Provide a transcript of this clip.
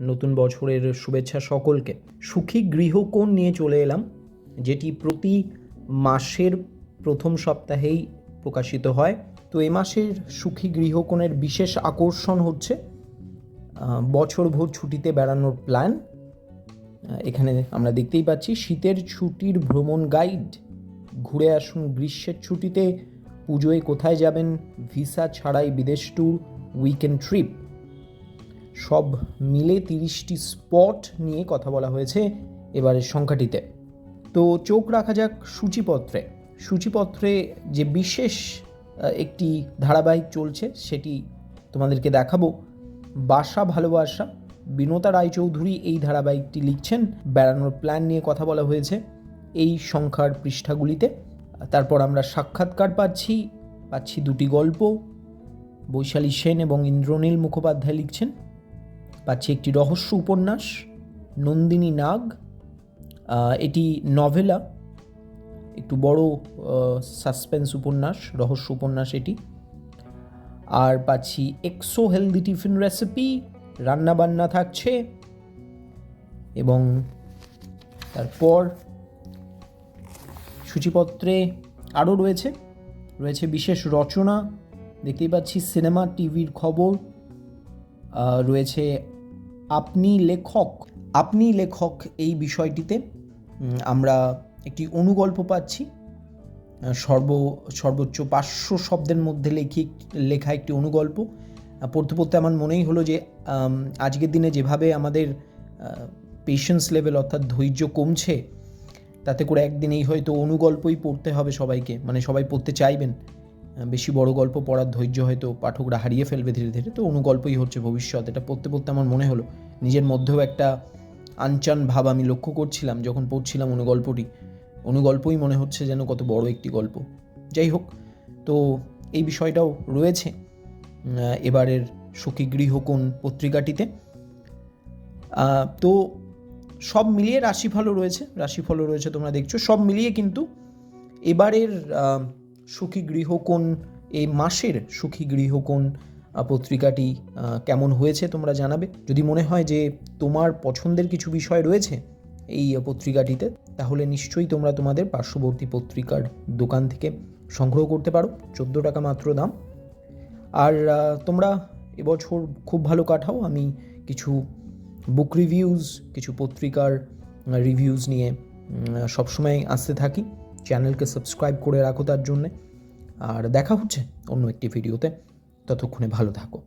নতুন বছরের শুভেচ্ছা সকলকে। সুখী গৃহকোণ নিয়ে চলে এলাম, যেটি প্রতি মাসের প্রথম সপ্তাহেই প্রকাশিত হয়। তো এ মাসের সুখী গৃহকোণের বিশেষ আকর্ষণ হচ্ছে বছরভর ছুটিতে বেড়ানোর প্ল্যান। এখানে আমরা দেখতেই পাচ্ছি, শীতের ছুটির ভ্রমণ গাইড। ঘুরে আসুন গ্রীষ্মের ছুটিতে, পুজোয় কোথায় যাবেন, ভিসা ছাড়াই বিদেশ ট্যুর, উইকেন্ড ট্রিপ। সব মিলে তিরিশটি স্পট নিয়ে কথা বলা হয়েছে এবারের সংখ্যাটিতে। তো চোখ রাখা যাক সূচিপত্রে। সূচিপত্রে যে বিশেষ একটি ধারাবাহিক চলছে সেটি তোমাদেরকে দেখাবো। বাসা ভালোবাসা বিনতা রায়চৌধুরী এই ধারাবাহিকটি লিখছেন। বেড়ানোর প্ল্যান নিয়ে কথা বলা হয়েছে এই সংখ্যার পৃষ্ঠাগুলিতে। তারপর আমরা সাক্ষাৎকার পাচ্ছি পাচ্ছি দুটি গল্প। বৈশালী সেন এবং ইন্দ্রনীল মুখোপাধ্যায় লিখছেন। পাচ্ছি একটি রহস্য উপন্যাস, নন্দিনী নাগ এটি নভেলা, একটু বড় সাসপেন্স উপন্যাস, রহস্য উপন্যাস এটি। আর পাচ্ছি এক্সো হেলদি টিফিন রেসিপি রান্নাবান্না থাকছে এবং তারপর সূচিপত্রে আরও রয়েছে রয়েছে বিশেষ রচনা, দেখতেই পাচ্ছি সিনেমা টিভির খবর রয়েছে আপনি লেখক আপনি লেখক এই বিষয়টিতে আমরা একটি অনুগল্প পাচ্ছি। সর্ব, সর্বোচ্চ পাঁচশো শব্দের মধ্যে লেখি, লেখা একটি অনুগল্প। পড়তে পড়তে আমার মনেই হলো যে আজকের দিনে যেভাবে আমাদের পেশেন্স লেভেল অর্থাৎ ধৈর্য কমছে, তাতে করে একদিনেই হয়তো অনুগল্পই পড়তে হবে সবাইকে মানে সবাই পড়তে চাইবেন। বেশি বড় গল্প পড়ার ধৈর্য হয়তো পাঠকরা হারিয়ে ফেলবে ধীরে ধীরে। তো অনুগল্পই হচ্ছে ভবিষ্যৎ। এটা পড়তে পড়তে আমার মনে হলো, নিজের মধ্যেও একটা আনচান ভাব আমি লক্ষ্য করছিলাম, যখন পড়ছিলাম অনুগল্পটি অনুগল্পই মনে হচ্ছে যেন কত বড় একটি গল্প। যাই হোক, তো এই বিষয়টাও রয়েছে এবারের সুখী গৃহকোণ পত্রিকাটিতে। তো সব মিলিয়ে রাশিফলও রয়েছে রাশিফলও রয়েছে তোমরা দেখছ। সব মিলিয়ে কিন্তু এবারের সুখী গৃহকোণ এই মাসের সুখী গৃহকোণ পত্রিকাটি কেমন হয়েছে তোমরা জানাবে। যদি মনে হয় যে তোমার পছন্দের কিছু বিষয় রয়েছে এই পত্রিকাটিতে, তাহলে নিশ্চয়ই তোমরা তোমাদের পার্শ্ববর্তী পত্রিকার দোকান থেকে সংগ্রহ করতে পারো, চোদ্দ টাকা মাত্র দাম। আর তোমরা এবছর খুব ভালো কাটাও, আমি কিছু বুক রিভিউজ কিছু পত্রিকার রিভিউজ নিয়ে সবসময় আসতে থাকি। চ্যানেলকে সাবস্ক্রাইব করে রাখো তার জন্যে। আর দেখা হচ্ছে অন্য একটি ভিডিওতে। ততক্ষণে ভালো থাকো।